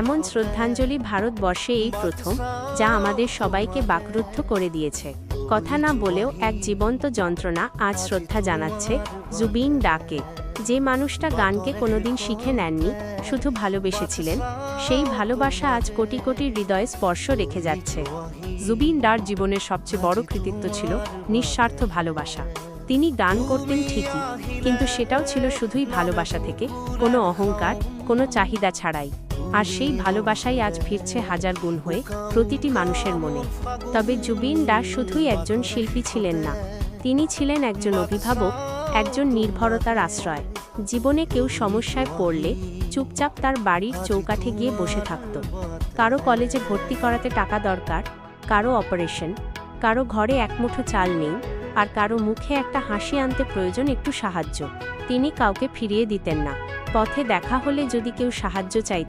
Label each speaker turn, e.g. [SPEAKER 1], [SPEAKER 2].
[SPEAKER 1] এমন শ্রদ্ধাঞ্জলি ভারতবর্ষে এই প্রথম, যা আমাদের সবাইকে বাকরুদ্ধ করে দিয়েছে। কথা না বলেও এক জীবন্ত যন্ত্রণা আজ শ্রদ্ধা জানাচ্ছে জুবিন ডাকে। যে মানুষটা গানকে কোনোদিন শিখে নেননি, শুধু ভালোবেসেছিলেন, সেই ভালোবাসা আজ কোটি কোটি হৃদয়ে স্পর্শ রেখে যাচ্ছে। জুবিন ডার জীবনের সবচেয়ে বড় কৃতিত্ব ছিল নিঃস্বার্থ ভালোবাসা। তিনি গান করতেন ঠিকই, কিন্তু সেটাও ছিল শুধুই ভালোবাসা থেকে, কোনো অহংকার, কোনো চাহিদা ছাড়াই। আর সেই ভালোবাসাই আজ ফিরছে হাজার গুণ হয়ে প্রতিটি মানুষের মনে। তবে জুবিন দাস শুধুই একজন শিল্পী ছিলেন না, তিনি ছিলেন একজন অভিভাবক, একজন নির্ভরতার আশ্রয়। জীবনে কেউ সমস্যায় পড়লে চুপচাপ তার বাড়ির চৌকাঠে গিয়ে বসে থাকত। কারও কলেজে ভর্তি করাতে টাকা দরকার, কারও অপারেশন, কারও ঘরে একমুঠো চাল নেই, আর কারও মুখে একটা হাসি আনতে প্রয়োজন একটু সাহায্য। তিনি কাউকে ফিরিয়ে দিতেন না। পথে দেখা হলে যদি কেউ সাহায্য চাইত